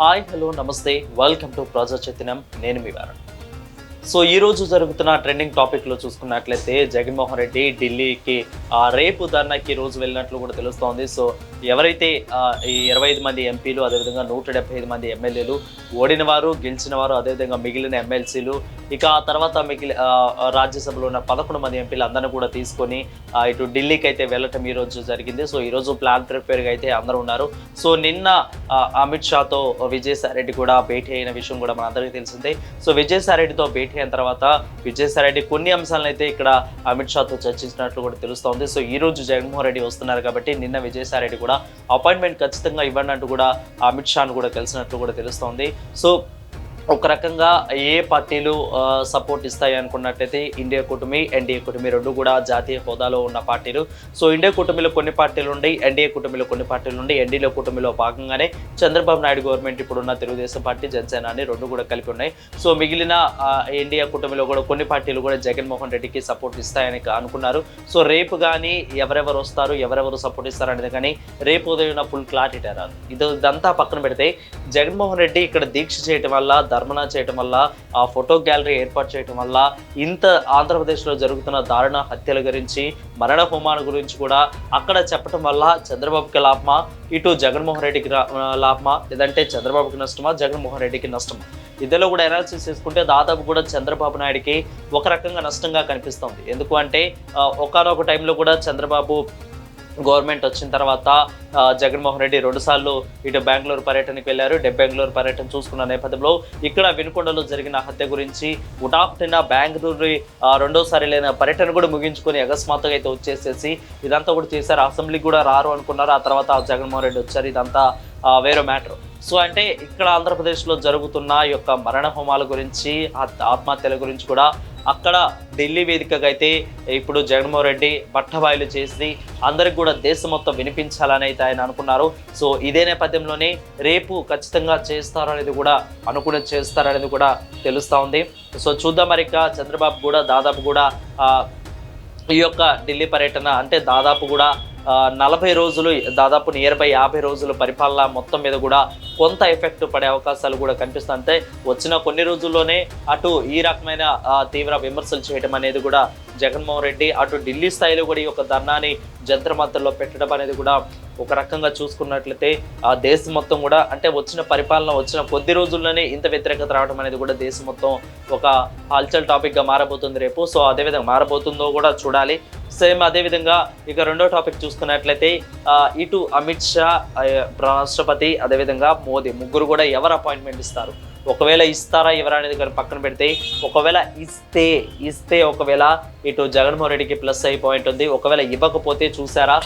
Hi hello నమస్తే. Welcome to Praja Chaitanyam నేను మీ Warren so ఈ రోజు జరుగుతున్న ట్రెండింగ్ టాపిక్లో చూసుకున్నట్లయితే జగన్మోహన్ రెడ్డి ఢిల్లీకి ఆ, రేపు ధర్నాకి రోజు వెళ్ళినట్లు కూడా తెలుస్తోంది. సో ఎవరైతే ఈ ఇరవై ఐదు మంది ఎంపీలు అదేవిధంగా నూట డెబ్బై ఐదు మంది ఎమ్మెల్యేలు ఓడిన వారు గెలిచిన వారు అదేవిధంగా మిగిలిన ఎమ్మెల్సీలు ఇక ఆ తర్వాత మిగిలి రాజ్యసభలో ఉన్న పదకొండు మంది ఎంపీలు అందరిని కూడా తీసుకొని ఇటు ఢిల్లీకి అయితే వెళ్ళటం ఈ రోజు జరిగింది. సో ఈ రోజు ప్లాన్ ప్రిపేర్గా అయితే అందరూ ఉన్నారు. సో నిన్న అమిత్ షాతో విజయసాయి రెడ్డి కూడా భేటీ అయిన విషయం కూడా మనందరికీ తెలిసిందే. సో విజయసాయి రెడ్డితో భేటీ అయిన తర్వాత విజయసాయి రెడ్డి కొన్ని అంశాలను అయితే ఇక్కడ అమిత్ షాతో చర్చించినట్లు కూడా తెలుస్తోంది. సో ఈ రోజు జగన్మోహన్ రెడ్డి వస్తున్నారు కాబట్టి నిన్న విజయసాయి రెడ్డి కూడా అపాయింట్మెంట్ ఖచ్చితంగా ఇవ్వండి అంటూ కూడా అమిత్ షాను కూడా కలిసినట్లు కూడా తెలుస్తోంది. సో ఒక రకంగా ఏ పార్టీలు సపోర్ట్ ఇస్తాయి అనుకున్నట్లయితే ఇండియా కూటమి ఎన్డీఏ కూటమి రెండు కూడా జాతీయ హోదాలో ఉన్న పార్టీలు. సో ఇండియా కూటమిలో కొన్ని పార్టీలు ఉన్నాయి ఎన్డీఏ కూటమిలో కొన్ని పార్టీలు ఉండి ఎన్డీఏ కూటమిలో భాగంగానే చంద్రబాబు నాయుడు గవర్నమెంట్ ఇప్పుడున్న తెలుగుదేశం పార్టీ జనసేన అని రెండు కూడా కలిపి ఉన్నాయి. సో మిగిలిన ఎన్డీఏ కూటమిలో కూడా కొన్ని పార్టీలు కూడా జగన్మోహన్ రెడ్డికి సపోర్ట్ ఇస్తాయని అనుకున్నారు. సో రేపు కానీ ఎవరెవరు వస్తారు ఎవరెవరు సపోర్ట్ ఇస్తారు అనేది కానీ రేపు ఉదయం ఫుల్ క్లారిటీ రాదు. ఇది ఇదంతా పక్కన పెడితే జగన్మోహన్ రెడ్డి ఇక్కడ దీక్ష చేయటం వల్ల ధర్మనా చేయటం వల్ల ఆ ఫోటో గ్యాలరీ ఏర్పాటు చేయటం వల్ల ఇంత ఆంధ్రప్రదేశ్లో జరుగుతున్న దారుణ హత్యల గురించి మరణ హోమాల గురించి కూడా అక్కడ చెప్పటం వల్ల చంద్రబాబుకి లాభమా? ఇటు జగన్మోహన్ రెడ్డికి లాభమా? లేదంటే చంద్రబాబుకి నష్టమా? జగన్మోహన్ రెడ్డికి నష్టమా? ఇద్దరు కూడా అనాలిసిస్ చేసుకుంటే దాదాపు కూడా చంద్రబాబు నాయుడికి ఒక రకంగా నష్టంగా కనిపిస్తుంది. ఎందుకు అంటే ఒకనొక టైంలో కూడా చంద్రబాబు గవర్నమెంట్ వచ్చిన తర్వాత జగన్మోహన్ రెడ్డి రెండుసార్లు ఇటు బెంగళూరు పర్యటనకు వెళ్ళారు. బెంగళూరు పర్యటన చూసుకున్న నేపథ్యంలో ఇక్కడ వినుకొండలో జరిగిన హత్య గురించి ఉటాఫ్టిన బెంగళూరు ఆ, రెండోసారి లేని పర్యటన కూడా ముగించుకొని అకస్మాత్తుగా అయితే వచ్చేసేసి ఇదంతా కూడా చేశారు. అసెంబ్లీకి కూడా రారు అనుకున్నారు. ఆ తర్వాత జగన్మోహన్ రెడ్డి వచ్చారు. ఇదంతా వేరే మ్యాటర్. సో అంటే ఇక్కడ ఆంధ్రప్రదేశ్లో జరుగుతున్న ఈ యొక్క మరణ హోమాల గురించి ఆత్- ఆత్మహత్యల గురించి కూడా అక్కడ ఢిల్లీ వేదికగా అయితే ఇప్పుడు జగన్మోహన్ రెడ్డి బట్టబాయిలు చేసి అందరికి కూడా దేశం మొత్తం వినిపించాలని అయితే ఆయన అనుకున్నారు. సో ఇదే నేపథ్యంలోనే రేపు ఖచ్చితంగా చేస్తారనేది కూడా అనుకుని చేస్తారనేది కూడా తెలుస్తూ ఉంది. సో చూద్దాం మరి చంద్రబాబు కూడా దాదాపు కూడా ఈ యొక్క ఢిల్లీ పర్యటన అంటే దాదాపు కూడా నలభై రోజులు దాదాపు నియర్ బై యాభై రోజులు పరిపాలన మొత్తం మీద కూడా కొంత ఎఫెక్ట్ పడే అవకాశాలు కూడా కనిపిస్తుంటాయి వచ్చిన కొన్ని రోజుల్లోనే అటు ఈ రకమైన తీవ్ర విమర్శలు చేయడం అనేది కూడా జగన్మోహన్ రెడ్డి అటు ఢిల్లీ స్థాయిలో కూడా ఈ యొక్క ధర్నాన్ని జంత్రమంత్రలో పెట్టడం అనేది కూడా ఒక రకంగా చూసుకున్నట్లయితే ఆ దేశం మొత్తం కూడా అంటే వచ్చిన పరిపాలన వచ్చిన కొద్ది రోజుల్లోనే ఇంత వ్యతిరేకత రావడం అనేది కూడా దేశం మొత్తం ఒక హల్చల్ టాపిక్గా మారబోతుంది రేపు. సో అదేవిధంగా మారబోతుందో కూడా చూడాలి. సేమ్ అదేవిధంగా ఇక రెండో టాపిక్ చూసుకున్నట్లయితే ఇటు అమిత్ షా రాష్ట్రపతి అదేవిధంగా మోదీ ముగ్గురు కూడా ఎవరు అపాయింట్మెంట్ ఇస్తారు? ఒకవేళ ఇస్తారా ఎవరనేది కానీ పక్కన పెడితే ఒకవేళ ఇస్తే ఇస్తే ఒకవేళ ఇటు జగన్మోహన్ రెడ్డికి ప్లస్ అయి పాయింట్ ఉంది. ఒకవేళ ఇవ్వకపోతే చూసారా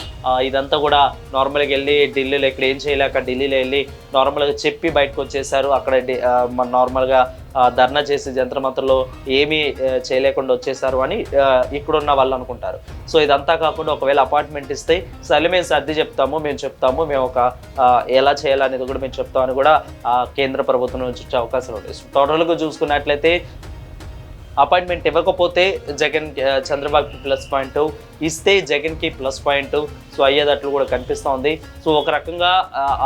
ఇదంతా కూడా నార్మల్గా వెళ్ళి ఢిల్లీలో ఇక్కడ ఏం చేయలేక ఢిల్లీలో వెళ్ళి నార్మల్గా చెప్పి బయటకు వచ్చేసారు అక్కడ నార్మల్గా ధర్నా చేసి జంత్రమంత్రలో ఏమీ చేయలేకుండా వచ్చేసారు అని ఇక్కడున్న వాళ్ళు అనుకుంటారు. సో ఇదంతా కాకుండా ఒకవేళ అపాయింట్మెంట్ ఇస్తే సరే మేము సర్ది చెప్తాము మేము చెప్తాము మేము ఒక ఎలా చేయాలనేది కూడా మేము చెప్తామని కూడా కేంద్ర ప్రభుత్వం నుంచి వచ్చే అవకాశం ఉంది సో టోటల్గా చూసుకున్నట్లయితే అపాయింట్మెంట్ ఇవ్వకపోతే జగన్ చంద్రబాబు చంద్రబాబుకి ప్లస్ పాయింట్. ఇస్తే జగన్కి ప్లస్ పాయింట్. సో అయ్యేటట్లు కూడా కనిపిస్తూ ఉంది. సో ఒక రకంగా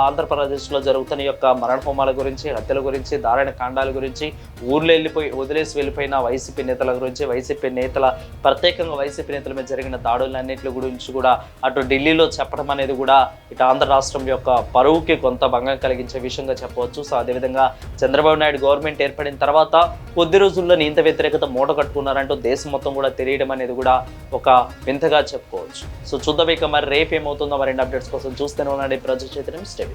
ఆంధ్రప్రదేశ్లో జరుగుతున్న యొక్క మరణ హోమాల గురించి హత్యల గురించి దారుణ కాండాల గురించి ఊర్లో వెళ్ళిపోయి వదిలేసి వెళ్ళిపోయిన వైసీపీ నేతల గురించి వైసీపీ నేతల ప్రత్యేకంగా వైసీపీ నేతల మీద జరిగిన దాడులన్నింటి గురించి కూడా అటు ఢిల్లీలో చెప్పడం అనేది కూడా ఇటు ఆంధ్ర రాష్ట్రం యొక్క పరువుకి కొంత భంగం కలిగించే విషయంగా చెప్పవచ్చు. సో అదేవిధంగా చంద్రబాబు నాయుడు గవర్నమెంట్ ఏర్పడిన తర్వాత కొద్ది రోజుల్లోనే ఇంత వ్యతిరేకత మూట కట్టుకున్నారంటూ దేశం మొత్తం కూడా తెలియడం అనేది కూడా ఒక ఇంతగా చెప్పుకోవచ్చు. సో చూద్దాం ఇక మరి రేపు ఏమవుతుందో మరి అప్డేట్స్ కోసం చూస్తూనే ఉండండి. ప్రజా చైతన్యం స్టే